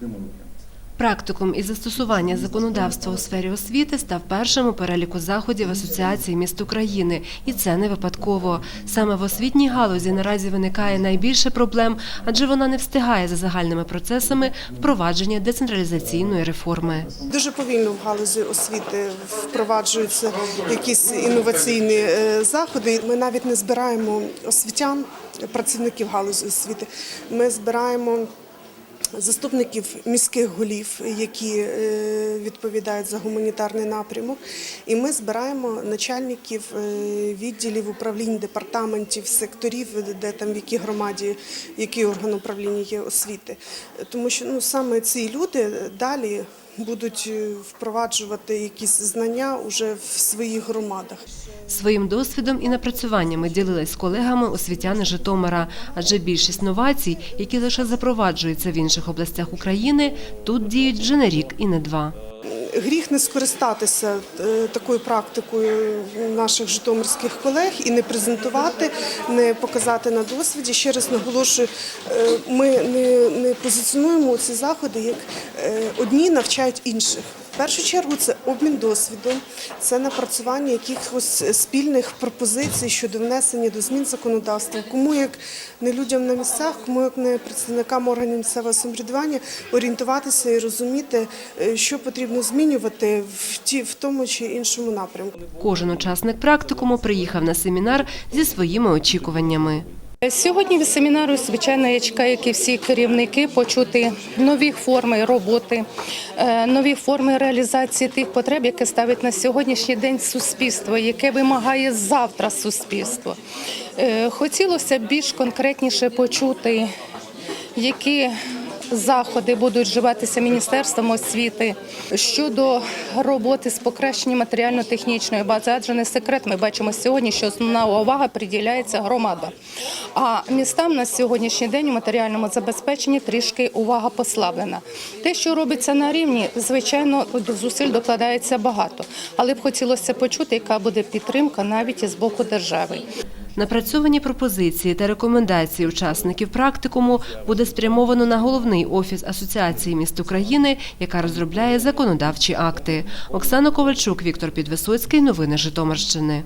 придумали. Практикум із застосування законодавства у сфері освіти став першим у переліку заходів Асоціації міст України, і це не випадково. Саме в освітній галузі наразі виникає найбільше проблем, адже вона не встигає за загальними процесами впровадження децентралізаційної реформи. Дуже повільно в галузі освіти впроваджуються якісь інноваційні е, заходи. Ми навіть не збираємо освітян, працівників галузі освіти. Ми збираємо. Заступників міських голів, які е, відповідають за гуманітарний напрямок, і ми збираємо начальників е, відділів управлінь, департаментів, секторів, де там в якій громаді, який орган управління є освіти. Тому що ну саме ці люди далі будуть е, впроваджувати якісь знання уже в своїх громадах. Своїм досвідом і напрацюваннями ділились з колегами освітяни Житомира, адже більшість новацій, які лише запроваджуються в інших областях України, тут діють вже не рік і не два. Гріх не скористатися е, такою практикою наших житомирських колег і не презентувати, не показати на досвіді. Ще раз наголошую, е, ми не, позиціонуємо ці заходи як е, одні навчають інших. В першу чергу це обмін досвідом, це напрацювання якихось спільних пропозицій щодо внесення до змін законодавства. Кому як не людям на місцях, кому як не представникам органів місцевого самоврядування орієнтуватися і розуміти, що потрібно змінювати в ті в тому чи іншому напрямку. Кожен учасник практикуму приїхав на семінар зі своїми очікуваннями. Сьогодні від семінару, звичайно, я чекаю, як і всі керівники, почути нові форми роботи, е, нові форми реалізації тих потреб, які ставить на сьогоднішній день суспільство, яке вимагає завтра суспільство. Е, Хотілося б більш конкретніше почути, які заходи будуть вживатися Міністерством освіти щодо роботи з покращенням матеріально-технічної бази. Адже не секрет, ми бачимо сьогодні, що основна увага приділяється громадам. А містам на сьогоднішній день у матеріальному забезпеченні трішки увага послаблена. Те, що робиться на рівні, звичайно, зусиль докладається багато, але б хотілося почути, яка буде підтримка навіть і з боку держави. Напрацьовані пропозиції та рекомендації учасників практикуму буде спрямовано на головний офіс Асоціації міст України, яка розробляє законодавчі акти. Оксана Ковальчук, Віктор Підвисоцький. Новини Житомирщини.